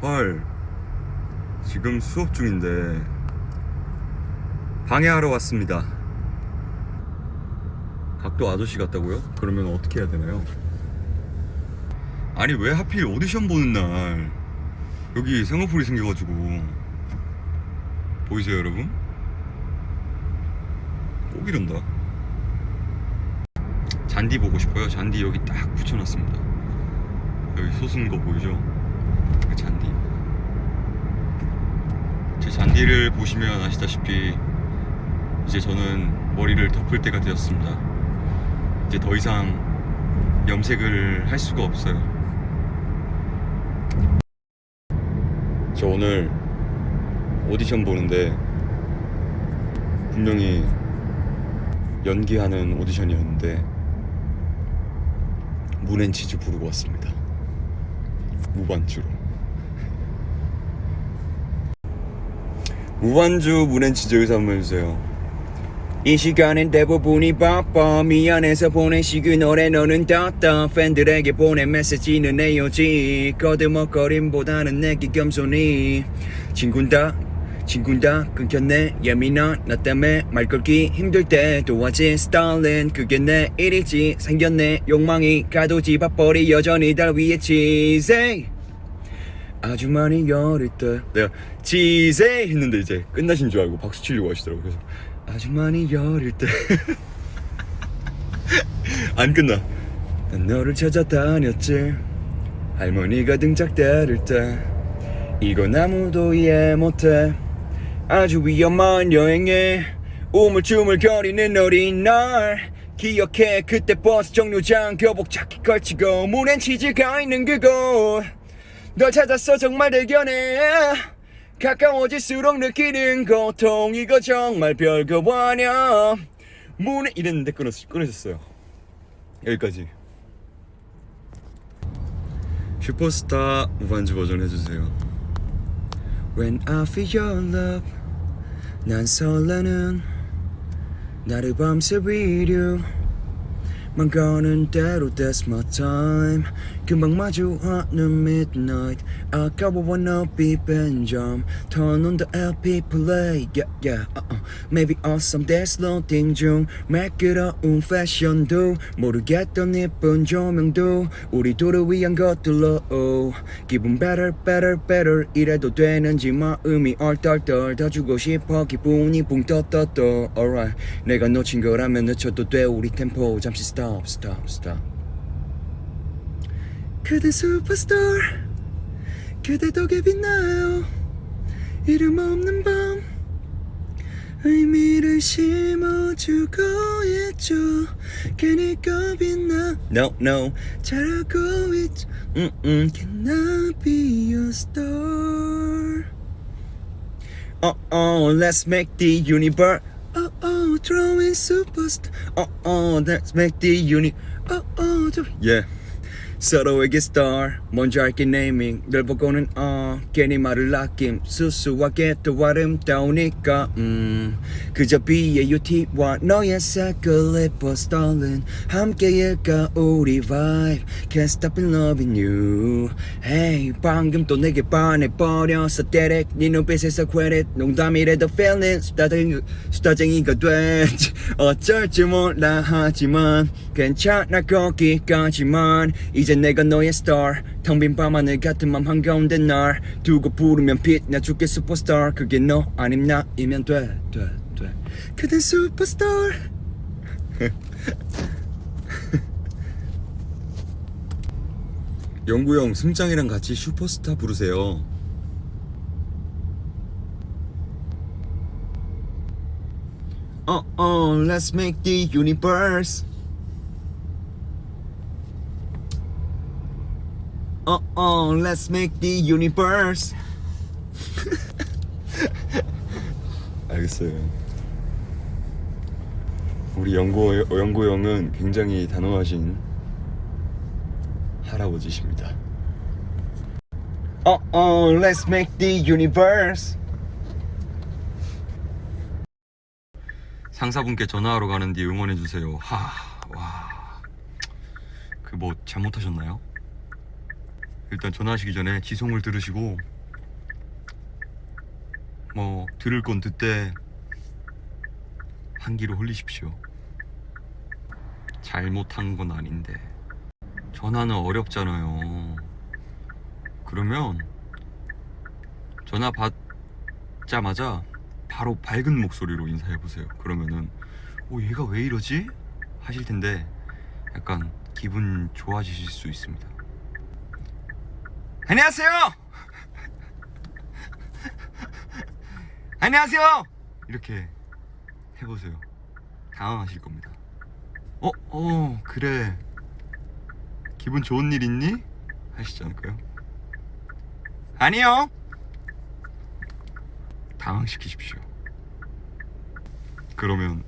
헐 지금 수업 중인데 방해하러 왔습니다 각도 아저씨 같다고요? 그러면 어떻게 해야 되나요? 아니 왜 하필 오디션 보는 날 여기 쌍꺼풀이 생겨가지고 보이세요 여러분? 꼭 이런다 잔디 보고 싶어요 잔디 여기 딱 붙여놨습니다 여기 솟은 거 보이죠? 그 잔디. 제 잔디를 보시면 아시다시피 이제 저는 머리를 덮을 때가 되었습니다. 이제 더 이상 염색을 할 수가 없어요. 저 오늘 오디션 보는데 분명히 연기하는 오디션이었는데 문앤치즈 부르고 왔습니다 무반주로. 무반주 문앤치즈 여기서 한번 해주세요. 이 시간엔 대부분이 바빠. 미안해서 보낸 시그 노래 너는 떴다 팬들에게 보낸 메시지는 에어지. 거드먹거림보다는 내게 겸손히 친군다 친군다 끊겼네 예민한 나 때문에 말 걸기 힘들 때 도와진 스타일은 그게 내 일이지. 생겼네 욕망이 가도 집 앞벌이 여전히 달 위에 치세 아주 많이 어릴 때 내가 치세 했는데 이제 끝나신 줄 알고 박수 치려고 하시더라고. 그래서 아주 많이 어릴 때 안 끝나. 난 너를 찾아다녔지. 할머니가 등짝 때릴 때. 이건 아무도 이해 못해 아주 위험한 여행에 우물쭈물 거리는 어린 날. 기억해 그때 버스 정류장 교복 자켓 걸치고 문엔 치즈가 있는 그곳. 널 찾았어 정말 대견해. 가까워질수록 느끼는 고통 이거 정말 별거 아냐 문에 이랬는데 끊었, 끊으셨어요. 여기까지. 슈퍼스타 무반주 버전 해주세요. When I feel your love 난 설레는 나를 밤새 with you 만 가는 대로 that's my time 금방 마주하는 midnight 아까워 너비 벤점 Turn on the LP play yeah yeah uh -uh. Maybe awesome that's loading 중 매끄러운 패션도 모르겠던 예쁜 조명도 우리 둘을 위한 것들로 oh. 기분 better better better 이래도 되는지 마음이 얼떨떨 더 주고 싶어 기분이 붕 떠떠떠 alright 내가 놓친 거라면 늦춰도 돼 우리 템포 잠시 stop stop stop 그대 슈퍼스타 그대 덕에 빛나요 이름 없는 밤 의미를 심어주고 있죠 괜히 겁이 나 No no 잘하고 있죠 음, 음. Can I be your star Uh oh let's make the universe Oh oh throwing superstar Oh oh let's make the uni Oh oh Yeah 서로에게 star. 먼저 할게 naming. 널 보고는 어 괜히 말을 아낌. 수수하게 또 아름다우니까 음. 그저 B-A-U-T와 너의 색을 예뻐 starling 함께일까 우리 vibe. Can't stop in loving you. Hey 방금 또 내게 반해버렸어 때렉 네 눈빛에서 credit 농담이래도 feeling 수다쟁이, 수다쟁이가 됐지. 어쩔 줄 몰라 하지만 괜찮아 거기까지만. 이제 내가 너의 star. 텅빈 밤하늘 같은 맘 한가운데 날 두고 부르면 빛나 줄게 슈퍼스타 그게 너 아님 나이면 돼 돼돼. 그댄 슈퍼스타 영구 형 승장이랑 같이 슈퍼스타 부르세요. 어, 어, let's make the universe. 어, 어, let's make the universe. 알겠어요. 우리 영구 영구 형은 굉장히 단호하신 할아버지십니다. 어, 어, let's make the universe. 상사분께 전화하러 가는데 응원해 주세요. 하, 와, 그 뭐 잘못하셨나요? 일단 전화하시기 전에 지송을 들으시고 뭐 들을 건 듣되 한기로 흘리십시오. 잘못한 건 아닌데 전화는 어렵잖아요. 그러면 전화 받자마자 바로 밝은 목소리로 인사해 보세요. 그러면은 오 얘가 왜 이러지? 하실 텐데 약간 기분 좋아지실 수 있습니다. 안녕하세요. 안녕하세요. 이렇게 해보세요. 당황하실 겁니다. 어, 어, 그래. 기분 좋은 일 있니? 하시지 않을까요? 아니요. 당황시키십시오. 그러면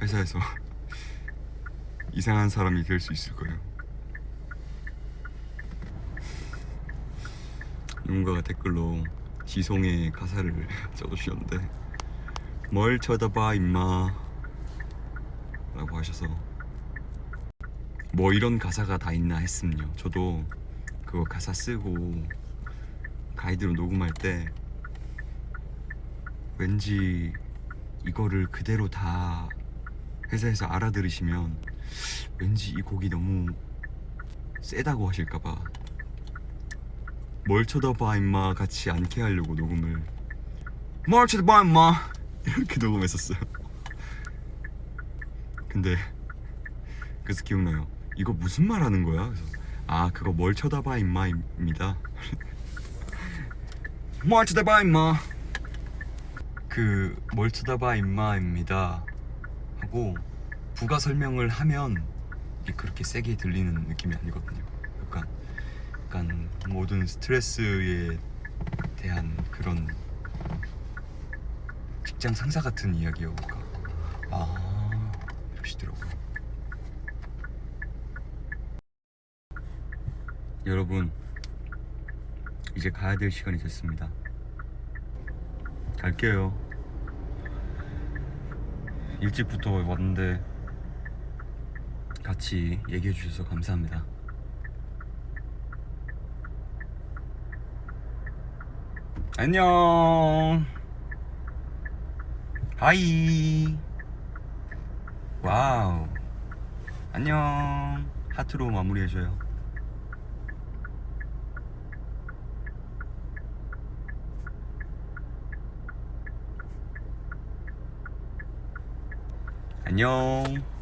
회사에서 이상한 사람이 될 수 있을 거예요. 누군가가 댓글로 지송의 가사를 적어주셨는데 뭘 쳐다봐 임마. 라고 하셔서 뭐 이런 가사가 다 있나 했음요. 저도 그거 가사 쓰고 가이드로 녹음할 때 왠지 이거를 그대로 다 회사에서 알아들으시면 왠지 이 곡이 너무 세다고 하실까봐 뭘 쳐다봐 임마. 같이 않게 하려고 녹음을. 뭘 쳐다봐 임마. 이렇게 녹음했었어요. 근데 그래서 기억나요. 이거 무슨 말 하는 거야? 그래서 아 그거 뭘 쳐다봐 임마입니다. 뭘 쳐다봐 임마. 그 뭘 쳐다봐 임마입니다. 하고 부가 설명을 하면 그렇게 세게 들리는 느낌이 아니거든요 약간 모든 스트레스에 대한 그런 직장 상사 같은 이야기여볼까 아 이러시더라고요. 여러분 이제 가야 될 시간이 됐습니다. 갈게요. 일찍부터 왔는데 같이 얘기해 주셔서 감사합니다 안녕. 하이. 와우. 안녕. 하트로 마무리해줘요. 안녕.